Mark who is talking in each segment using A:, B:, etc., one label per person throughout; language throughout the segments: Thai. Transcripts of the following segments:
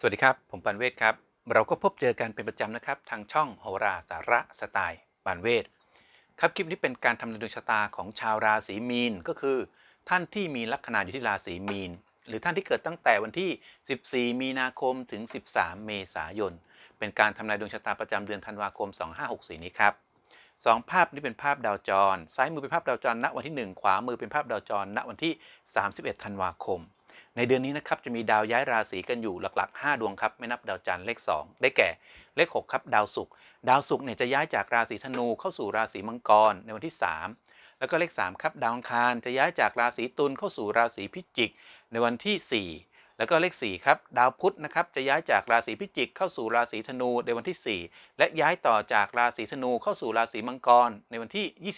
A: สวัสดีครับ ผมปันเวศครับ เราก็พบเจอกันเป็นประจำนะครับ ทางช่องโหราสาระสไตล์ปันเวศครับคลิปนี้เป็นการทำนายดวงชะตาของชาวราศีมีนก็คือ ท่านที่มีลัคนาอยู่ที่ราศีมีน หรือท่านที่เกิดตั้งแต่วันที่ 14 มีนาคมถึง 13 เมษายน เป็นการทำนายดวงชะตาประจำเดือนธันวาคม 2564 นี้ครับสองภาพนี้เป็นภาพดาวจร ซ้ายมือเป็นภาพดาวจรณวันที่ 1 ขวามือเป็นภาพดาวจรณวันที่ 31 ธันวาคม ในเดือนนี้นะครับจะมีดาวย้ายราศีกันอยู่หลัก ๆ 5 ดวงครับไม่นับดาวจันทร์เลข 2 ได้แก่เลข 6 ครับ ดาวศุกร์ดาวศุกร์เนี่ยจะย้ายจากราศีธนูเข้าสู่ราศีมังกรในวันที่ 3 แล้วก็เลข 3 ครับ ดาวอังคารจะย้ายจากราศีตุลเข้าสู่ราศีพิจิก ในวันที่ 4แล้วก็เลข 4 ครับ ดาวพุธนะครับจะย้ายจากราศีพิจิกเข้าสู่ราศีธนูในวันที่ 4 และย้ายต่อจากราศีธนูเข้าสู่ราศีมังกรในวันที่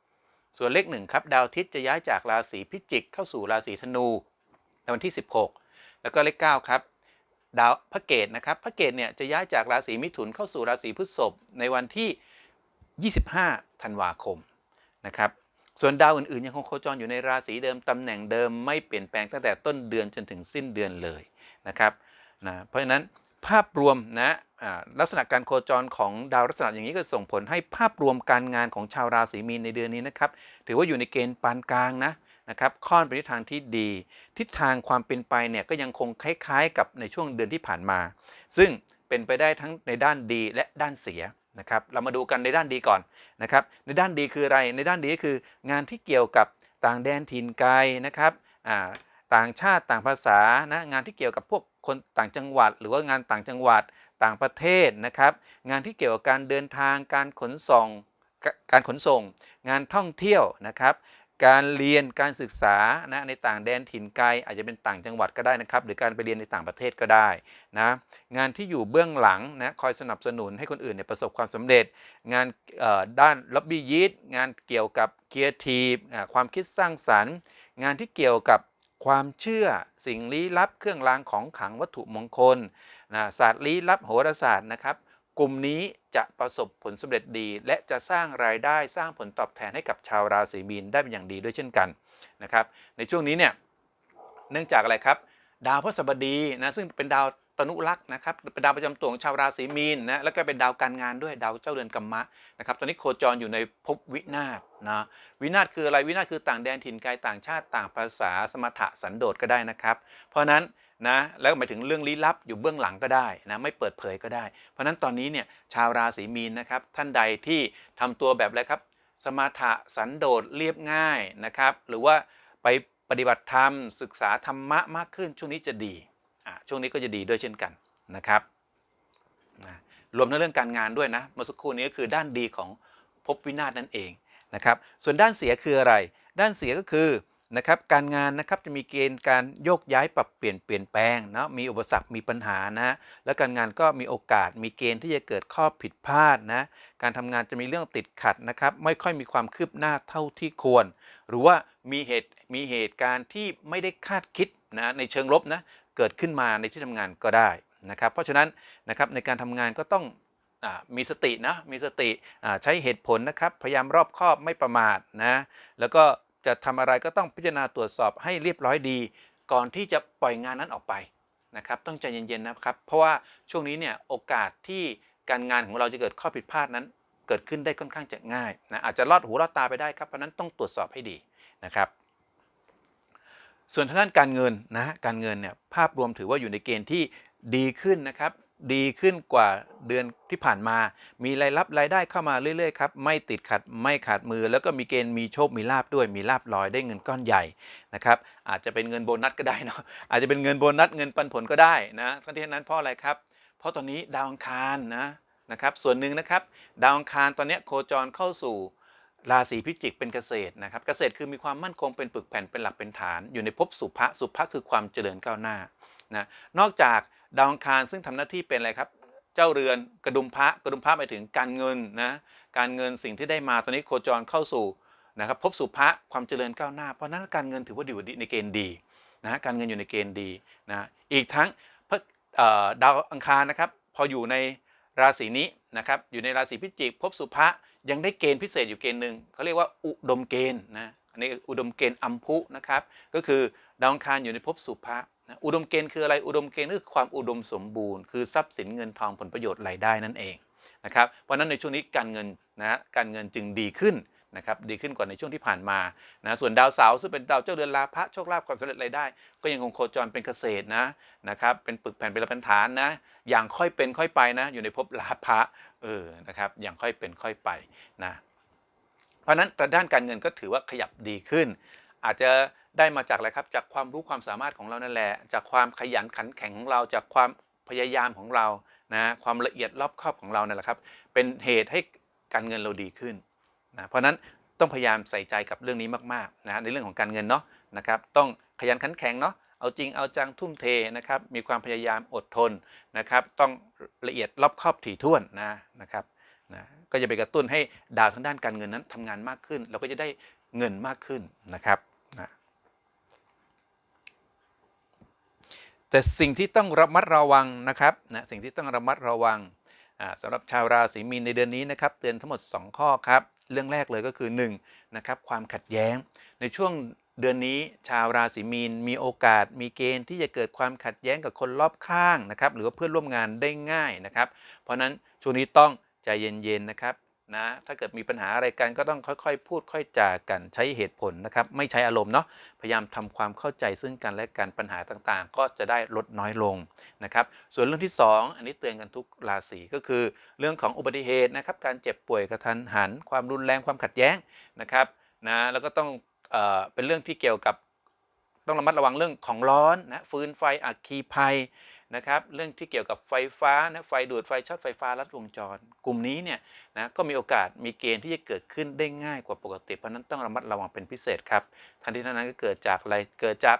A: 26 ส่วนเลข1ครับดาวทิตย์จะย้ายจากราศีพิจิกเข้าสู่ราศีธนู ในวันที่ 16 แล้วก็เลข9ครับดาวพระเกตนะครับพระเกตเนี่ยจะย้ายจากราศีมิถุนเข้าสู่ราศีพฤษภในวันที่ 25 ธันวาคมนะครับส่วนดาวอื่นๆ ยังคงโคจรอยู่ในราศีเดิมตำแหน่งเดิมไม่เปลี่ยนแปลงตั้งแต่ต้นเดือนจนถึงสิ้นเดือนเลยนะครับนะเพราะฉะนั้นภาพรวมนะลักษณะการโคจรของดาวลักษณะอย่างนี้ก็ส่งผลให้ภาพรวมการงานของชาวราศีมีนในเดือนนี้นะครับ ถือว่าอยู่ในเกณฑ์ปานกลางนะ นะครับค่อนไปทิศทางที่ดี ทิศทางความเป็นไปเนี่ยก็ยังคงคล้ายๆ กับในช่วงเดือนที่ผ่านมา ซึ่งเป็นไปได้ทั้งในด้านดีและด้านเสียนะครับเรามาดูกันในด้านดีก่อนนะครับในด้านดีคืออะไรในด้านดีก็คืองานที่เกี่ยวกับต่างแดนถิ่นไกลนะครับต่างชาติต่างภาษานะงานที่เกี่ยวกับพวกคนต่างจังหวัด หรือว่างานต่างจังหวัดต่างประเทศนะครับงานที่เกี่ยวกับการเดินทางการขนส่งการขนส่ง งานท่องเที่ยวนะครับ การเรียนการศึกษานะในต่างแดนถิ่นไกลอาจจะเป็นต่างจังหวัดก็ได้นะครับ หรือการไปเรียนในต่างประเทศก็ได้นะงานที่อยู่เบื้องหลังนะคอยสนับสนุนให้คนอื่นเนี่ยประสบความสำเร็จ งานด้านล็อบบี้ยิสงานเกี่ยวกับเกียร์ทีความคิดสร้างสรรค์ งานที่เกี่ยวกับความเชื่อสิ่งลี้ลับเครื่องรางของขลังวัตถุมงคลนะศาสตร์ลี้ลับโหราศาสตร์นะครับ กลุ่มนี้ จะประสบผลสำเร็จดี และจะสร้างรายได้สร้างผลตอบแทนให้กับชาวราศีมีนได้เป็นอย่างดีด้วยเช่นกันนะครับในช่วงนี้เนี่ยเนื่องจากอะไรครับ ดาวพฤหัสบดีนะซึ่งเป็นดาวตนุรักษ์นะครับเป็นดาวประจำตัวของชาวราศีมีนนะแล้วก็เป็นดาวการงานด้วยดาวเจ้าเรือนกัมมะนะครับตอนนี้โคจรอยู่ในภพวินาศนะวินาศคืออะไรวินาศคือต่างแดนถิ่นไกลต่างชาติต่างภาษาสมถะสันโดษก็ได้นะครับ เพราะฉะนั้น นะแล้วหมายถึงเรื่องลี้ลับอยู่เบื้องหลังก็ได้นะไม่เปิดเผยก็ได้ เพราะฉะนั้นตอนนี้เนี่ยชาวราศีมีนนะครับท่านใดที่ทำตัวแบบอะไรครับ สมาถะสันโดษเรียบง่ายนะครับหรือว่าไปปฏิบัติธรรม ศึกษาธรรมะมากขึ้น ช่วงนี้จะดีอ่าช่วงนี้ก็จะดีด้วยเช่นกันนะครับนะรวมในเรื่องการงานด้วยนะเมื่อสักครู่นี้ก็คือด้านดีของภพวินาศนั่นเองนะครับส่วนด้านเสียคืออะไร ด้านเสียก็คือ นะครับการงานนะครับจะมีเกณฑ์การโยกย้ายปรับเปลี่ยนเปลี่ยนแปลงเนาะมีอุปสรรคมีปัญหานะแล้วการงานก็มีโอกาสมีเกณฑ์ที่จะเกิดข้อผิดพลาดนะการทำงานจะมีเรื่องติดขัดนะครับไม่ค่อยมีความคืบหน้าเท่าที่ควร หรือว่ามีเหตุมีเหตุการณ์ที่ไม่ได้คาดคิดนะในเชิงลบนะเกิดขึ้นมาในที่ทำงานก็ได้นะครับเพราะฉะนั้นนะครับในการทำงานก็ต้องมีสตินะมีสติใช้เหตุผลนะครับพยายามรอบคอบไม่ประมาทนะแล้วก็ จะทำอะไรก็ต้องพิจารณาตรวจสอบให้เรียบร้อยดี ก่อนที่จะปล่อยงานนั้นออกไปนะครับต้องใจเย็นๆนะครับ เพราะว่าช่วงนี้เนี่ยโอกาสที่การงานของเราจะเกิดข้อผิดพลาดนั้น เกิดขึ้นได้ค่อนข้างจะง่ายนะอาจจะลอดหูลอดตาไปได้ครับเพราะนั้นต้องตรวจสอบให้ดีนะครับ ส่วนทางด้านการเงินนะการเงินเนี่ยภาพรวมถือว่าอยู่ในเกณฑ์ที่ดีขึ้นนะครับ ดีขึ้นกว่าเดือนที่ผ่านมา มีรายรับรายได้เข้ามาเรื่อยๆครับ ไม่ติดขัด ไม่ขาดมือ แล้วก็มีเกณฑ์มีโชค มีลาบด้วย มีลาบลอยได้เงินก้อนใหญ่นะครับ อาจจะเป็นเงินโบนัสก็ได้เนาะ อาจจะเป็นเงินโบนัส เงินปันผลก็ได้นะทั้งที่นั้นเพราะอะไรครับ เพราะตอนนี้ดาวอังคารนะนะครับ ส่วนหนึ่งนะครับ ดาวอังคารตอนนี้โคจรเข้าสู่ราศีพิจิกเป็นเกษตรนะครับ เกษตรคือมีความมั่นคงเป็นปึกแผ่นเป็นหลักเป็นฐาน อยู่ในภพสุภะ สุภะคือความเจริญก้าวหน้านะ นอกจาก ดาวอังคารซึ่งทำหน้าที่เป็นอะไรครับ เจ้าเรือนกระดุมพระกระดุมพระหมายถึงการเงินนะการเงินสิ่งที่ได้มาตอนนี้โคจรเข้าสู่นะครับภพสุภะความเจริญก้าวหน้า เพราะนั้นการเงินถือว่าอยู่ในเกณฑ์ดีนะการเงินอยู่ในเกณฑ์ดีนะอีกทั้งพระดาวอังคารนะครับพออยู่ในราศีนี้นะครับอยู่ในราศีพิจิกภพสุภะยังได้เกณฑ์พิเศษอยู่เกณฑ์หนึ่งเขาเรียกว่าอุดมเกณฑ์นะอันนี้อุดมเกณฑ์อัมพุนะครับก็คือดาวอังคารอยู่ในภพสุภะ นะอุดมเกณฑ์คืออะไรอุดมเกณฑ์คือความอุดมสมบูรณ์ คือทรัพย์สินเงินทองผลประโยชน์รายได้นั่นเองนะครับเพราะนั้นในช่วงนี้การเงินนะการเงินจึงดีขึ้นนะครับดีขึ้นกว่าในช่วงที่ผ่านมานะส่วนดาวเสาร์ซึ่งเป็นดาวเจ้าเรือนลาภะโชคลาภความสำเร็จรายได้ ก็ยังคงโคจรเป็นเกษตรนะนะครับเป็นปึกแผ่นเป็นหลักเป็นฐานนะอย่างค่อยเป็นค่อยไปนะอยู่ในภพลาภะเออนะครับอย่างค่อยเป็นค่อยไปนะเพราะฉะนั้นแต่ด้านการเงินก็ถือว่าขยับดีขึ้น อาจจะได้มาจากอะไรครับ จากความรู้ความสามารถของเรานั่นแหละ จากความขยันขันแข็งของเรา จากความพยายามของเรานะความละเอียดรอบคอบของเรานั่นแหละครับ เป็นเหตุให้การเงินเราดีขึ้นนะเพราะนั้นต้องพยายามใส่ใจกับเรื่องนี้มากๆนะในเรื่องของการเงินเนาะนะครับ ต้องขยันขันแข็งเนาะเอาจริงเอาจังทุ่มเทนะครับ มีความพยายามอดทนนะครับ ต้องละเอียดรอบคอบถี่ถ้วนนะนะครับนะก็จะไปกระตุ้นให้ดาวทางด้านการเงินนั้นทำงานมากขึ้น เราก็จะได้เงินมากขึ้นนะครับนะ แต่สิ่งที่ต้องระมัดระวังนะครับนะสิ่งที่ต้องระมัดระวังอ่าสำหรับชาวราศีมีนในเดือนนี้นะครับเตือนทั้งหมด 2 ข้อครับเรื่องแรกเลยก็คือ1นะครับความขัดแย้ง ในช่วงเดือนนี้ชาวราศีมีนมีโอกาสมีเกณฑ์ที่จะเกิดความขัดแย้งกับคนรอบข้างนะครับหรือว่าเพื่อนร่วมงานได้ง่ายนะครับ เพราะฉะนั้นช่วงนี้ต้องใจเย็นๆนะครับ นะถ้าเกิดมีปัญหาอะไรกันก็ต้องค่อยๆ พูดค่อยจากันใช้เหตุผลนะครับ ไม่ใช้อารมณ์เนาะพยายามทำความเข้าใจซึ่งกันและกันปัญหาต่างๆ ก็จะได้ลดน้อยลงนะครับ ส่วนเรื่องที่ 2 อันนี้เตือนกันทุกราศีก็คือ เรื่องของอุบัติเหตุนะครับ การเจ็บป่วยกระทันหัน ความรุนแรงความขัดแย้งนะครับนะแล้วก็ต้องเอ่อเป็นเรื่องที่เกี่ยวกับต้องระมัดระวังเรื่องของร้อนนะฟืนไฟอัคคีภัย นะครับเรื่องที่เกี่ยวกับไฟฟ้านะไฟดูดไฟช็อตไฟฟ้าลัดวงจร กลุ่มนี้เนี่ยนะก็มีโอกาสมีเกณฑ์ที่จะเกิดขึ้นได้ง่ายกว่าปกติ เพราะนั้นต้องระมัดระวังเป็นพิเศษครับทันทีนั้นก็เกิดจากอะไรเกิดจาก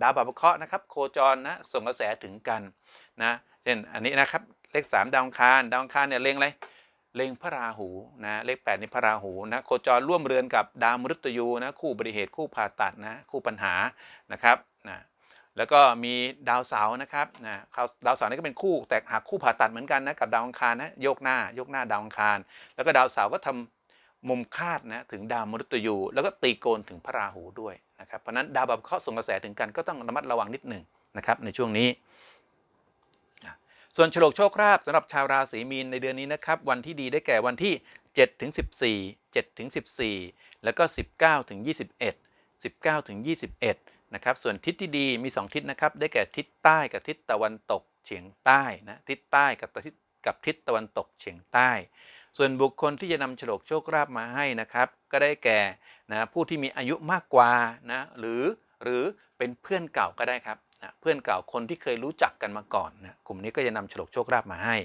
A: ดาวบาปเคราะห์นะครับโคจรนะส่งกระแสถึงกันนะเช่นอันนี้นะครับเลข 3 ดาวคารดาวคารเนี่ยเล็งอะไรเล็งพระราหูนะเลข8นี่พระราหูนะโคจรร่วมเรือนกับดาวมฤตยูนะคู่บัติเหตุคู่ผ่าตัดนะคู่ปัญหานะครับนะ แล้วก็มีดาวเสาร์นะครับนะดาวเสาร์นี่ก็เป็นคู่แต่หากคู่ผ่าตัดเหมือนกันนะกับดาวอังคารนะโยกหน้าโยกหน้าดาวอังคาร แล้วก็ดาวเสาร์ก็ทำมุมคาดนะถึงดาวมฤตยู แล้วก็ตีโกนถึงพระราหูด้วยนะครับเพราะนั้นดาวแบบเคราส่งกระแสถึงกันก็ต้องระมัดระวังนิดหนึ่งนะครับในช่วงนี้ ส่วนฉลกโชคราบสำหรับชาวราศีมีนในเดือนนี้นะครับวันที่ดีได้แก่วันที่7ถึง14 7ถึง14 แล้วก็ 19ถึง21 19ถึง21 นะครับส่วนทิศที่ดีมี 2 ทิศนะครับได้แก่ทิศใต้กับทิศตะวันตกเฉียงใต้นะทิศใต้กับทิศกับทิศตะวันตกเฉียงใต้ ส่วนบุคคลที่จะนำฉลกโชคลาภมาให้นะครับ ก็ได้แก่นะผู้ที่มีอายุมากกว่านะหรือหรือเป็นเพื่อนเก่าก็ได้ครับ นะเพื่อนเก่าคนที่เคยรู้จักกันมาก่อนนะกลุ่มนี้ก็จะนำฉลกโชคลาภมาให้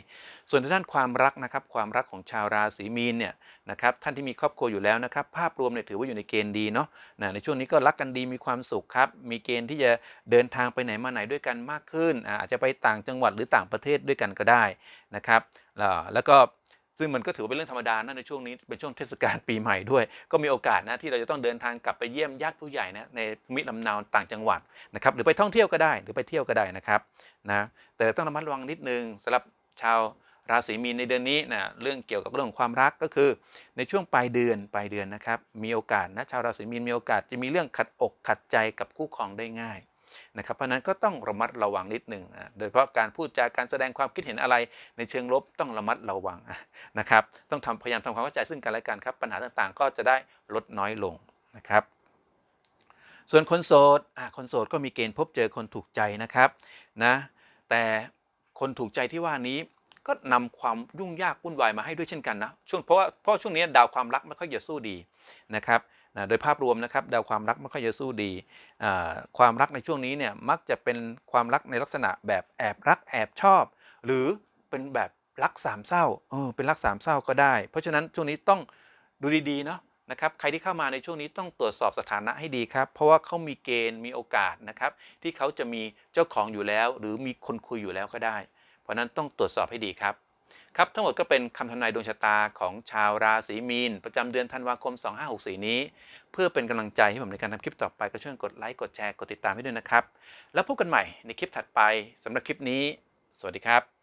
A: ส่วนทางด้านความรักนะครับความรักของชาวราศีมีนเนี่ยนะครับท่านที่มีครอบครัวอยู่แล้วนะครับภาพรวมเนี่ยถือว่าอยู่ในเกณฑ์ดีเนาะนะในช่วงนี้ก็รักกันดีมีความสุขครับมีเกณฑ์ที่จะเดินทางไปไหนมาไหนด้วยกันมากขึ้นอาจจะไปต่างจังหวัดหรือต่างประเทศด้วยกันก็ได้นะครับแล้วก็ ซึ่งมันก็ถือว่าเป็นเรื่องธรรมดานะในช่วงนี้เป็นช่วงเทศกาลปีใหม่ด้วย ก็มีโอกาสนะที่เราจะต้องเดินทางกลับไปเยี่ยมญาติผู้ใหญ่นะในภูมิลำเนาต่างจังหวัดนะครับหรือไปท่องเที่ยวก็ได้หรือไปเที่ยวก็ได้นะครับนะแต่ต้องระมัดระวังนิดนึงสำหรับชาวราศีมีนในเดือนนี้นะเรื่องเกี่ยวกับเรื่องของความรักก็คือ ในช่วงปลายเดือนปลายเดือนนะครับมีโอกาสนะชาวราศีมีนมีโอกาสจะมีเรื่องขัดอกขัดใจกับคู่ครองได้ง่าย นะครับเพราะนั้นก็ต้องระมัดระวังนิดหนึ่งโดยเฉพาะการพูดจาการแสดงความคิดเห็นอะไรในเชิงลบต้องระมัดระวังนะครับต้องทำพยายามทำความเข้าใจซึ่งกันและกันครับปัญหาต่างๆ ก็จะได้ลดน้อยลงนะครับส่วนคนโสดคนโสดก็มีเกณฑ์พบเจอคนถูกใจนะครับนะแต่คนถูกใจที่ว่านี้ก็นำความยุ่งยากวุ่นวายมาให้ด้วยเช่นกันนะช่วงเพราะว่าเพราะช่วงนี้ดาวความรักไม่ค่อยจะสู้ดีนะครับ นะโดยภาพรวมนะครับดาวความรักไม่ค่อยจะสู้ดี ความรักในช่วงนี้เนี่ยมักจะเป็นความรักในลักษณะแบบแอบรักแอบชอบ หรือเป็นแบบรักสามเศร้าเออเป็นรักสามเศร้าก็ได้ เพราะฉะนั้นช่วงนี้ต้องดูดีๆเนาะนะครับใครที่เข้ามาในช่วงนี้ต้องตรวจสอบสถานะให้ดีครับ เพราะว่าเขามีเกณฑ์มีโอกาสนะครับที่เขาจะมีเจ้าของอยู่แล้ว หรือมีคนคุยอยู่แล้วก็ได้ เพราะนั้นต้องตรวจสอบให้ดีครับ ครับทั้งหมดก็เป็นคำทำนายดวงชะตาของชาวราศีมีน ประจำเดือนธันวาคม 2564 นี้ เพื่อเป็นกำลังใจให้ผมในการทำคลิปต่อไปก็ช่วยกดไลค์กดแชร์กดติดตามให้ด้วยนะครับ แล้วพบกันใหม่ในคลิปถัดไปสำหรับคลิปนี้ สวัสดีครับ